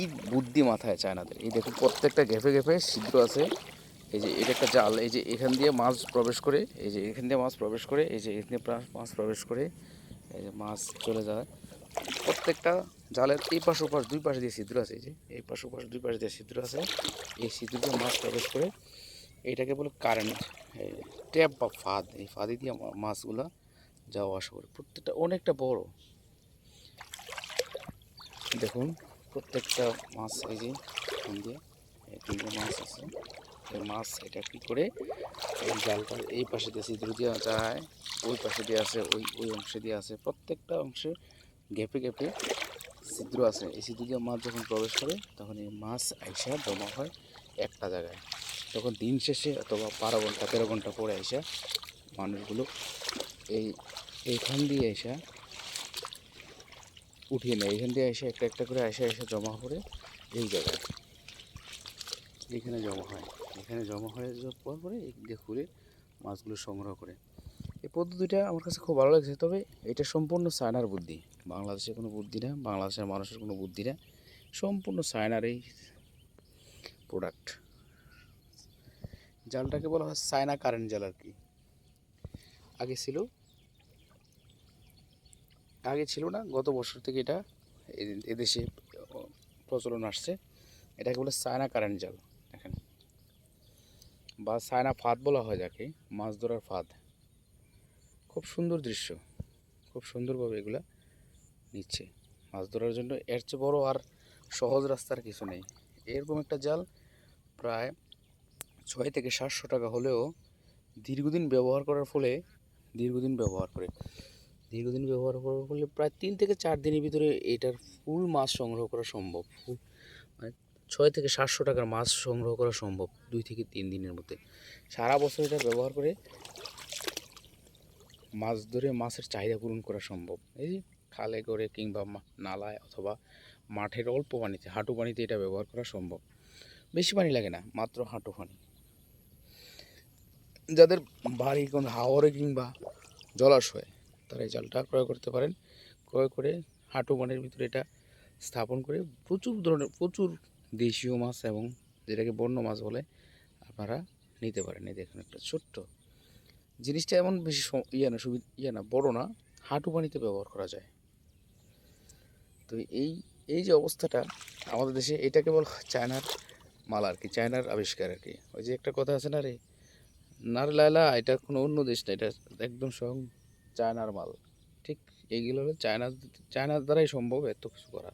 কি বুদ্ধি মাথায় চায়নাদের এই দেখুন, প্রত্যেকটা গেপে গেপে ছিদ্র আছে। এই যে এটা একটা জাল, এই যে এখান দিয়ে মাছ প্রবেশ করে, এই যে এখান দিয়ে মাছ প্রবেশ করে, এই যে এখান প্রা- মাছ প্রবেশ করে, এই যে মাছ চলে যায়। প্রত্যেকটা জালের এই পাশ ওপাশ, দুই পাশে দিয়ে ছিদ্র আছে, এই যে এই পাশ ওপাশ, দুই পাশে দিয়ে ছিদ্র আছে। এই ছিদ্র দিয়ে মাছ প্রবেশ করে এইটাকে বলে কারেন্ট ট্যাপ বা ফাঁদ, এই ফাঁদে দিয়ে মাছগুলো যাওয়া আসা করে। প্রত্যেকটা অনেকটা বড়। দেখুন প্রত্যেকটা মাছ এই যে দিয়ে তিনটে মাছ আছে। এই মাছ এটা কী করে? এই জালটা এই পাশে দিয়ে ছিদ্র দিয়ে যায়, ওই পাশে দিয়ে আছে, ওই ওই অংশে দিয়ে আছে। প্রত্যেকটা অংশে গ্যাপে গ্যাপে ছিদ্র আছে। এই ছিদ্র দিয়ে মাছ যখন প্রবেশ করে, তখন এই মাছ আইসা জমা হয় একটা জায়গায়। তখন দিন শেষে অথবা বারো ঘণ্টা, তেরো ঘণ্টা পরে আইসা মানুষগুলো এই, এইখান দিয়ে আইসা উঠিয়ে নেয়। এখান দিয়ে এসে একটা একটা করে এসে এসে জমা করে এই জায়গায়। এখানে জমা হয়। এখানে জমা হয়ে যাওয়ার পরে দিয়ে ঘুরে মাছগুলো সংগ্রহ করে। এই পদ্ধতিটা আমার কাছে খুব ভালো লাগছে। তবে এটা সম্পূর্ণ চায়নার বুদ্ধি। বাংলাদেশের কোনো বুদ্ধি না, বাংলাদেশের মানুষের কোনো বুদ্ধি না। সম্পূর্ণ চায়নার এই প্রোডাক্ট জালটাকে বলা হয় চায়না কারেন্ট জাল আর কি। আগে ছিল আগে ছিল না, গত বছর থেকে এটা এদেশে প্রচলন আসছে। এটাকে বলে সায়না কারেন্ট জাল, দেখেন। বা সায়না ফাঁদ বলা হয় যাকে, মাছ ধরার ফাঁদ। খুব সুন্দর দৃশ্য, খুব সুন্দরভাবে এগুলা নিচ্ছে। মাছ ধরার জন্য এর চেয়ে বড় আর সহজ রাস্তার কিছু নেই। এরকম একটা জাল প্রায় ছয় থেকে সাতশো টাকা হলেও দীর্ঘদিন ব্যবহার করার ফলে, দীর্ঘদিন ব্যবহার করে দীর্ঘদিন ব্যবহার করার ফলে প্রায় তিন থেকে চার দিনের ভিতরে এটার ফুল মাছ সংগ্রহ করা সম্ভব। ফুল মানে ছয় থেকে সাতশো টাকার মাছ সংগ্রহ করা সম্ভব দুই থেকে তিন দিনের মধ্যে। সারা বছর এটা ব্যবহার করে মাছ ধরে মাছের চাহিদা পূরণ করা সম্ভব। এই খালে করে কিংবা নালায় অথবা মাঠের অল্প পানিতে, হাঁটু পানিতে এটা ব্যবহার করা সম্ভব। বেশি পানি লাগে না, মাত্র হাঁটু পানি। যাদের বাড়ি কোন হাওরে কিংবা জলাশয় তারা এই জালটা ক্রয় করতে পারেন। ক্রয় করে হাঁটু পানির ভিতরে এটা স্থাপন করে প্রচুর ধরনের, প্রচুর দেশীয় মাছ এবং যেটাকে বন্য মাছ বলে, আপনারা নিতে পারেন। এই দেখুন একটা ছোট্ট। জিনিসটা এমন বেশি ইয়ে না সুবিধা ইয়ে না, বড় না, হাঁটু পানিতে ব্যবহার করা যায়। তো এই এই যে অবস্থাটা, আমাদের দেশে এটাকে বলা চায়নার মাল আর কি, চায়নার আবিষ্কার আর কি। ওই যে একটা কথা আছে না রে না রে লায়লা, এটা কোনো অন্য দেশ না, এটা একদম স্বয়ং চায়নার মাল। ঠিক? এইগুলো হলো চায়না চায়নার দ্বারাই সম্ভব এত কিছু করা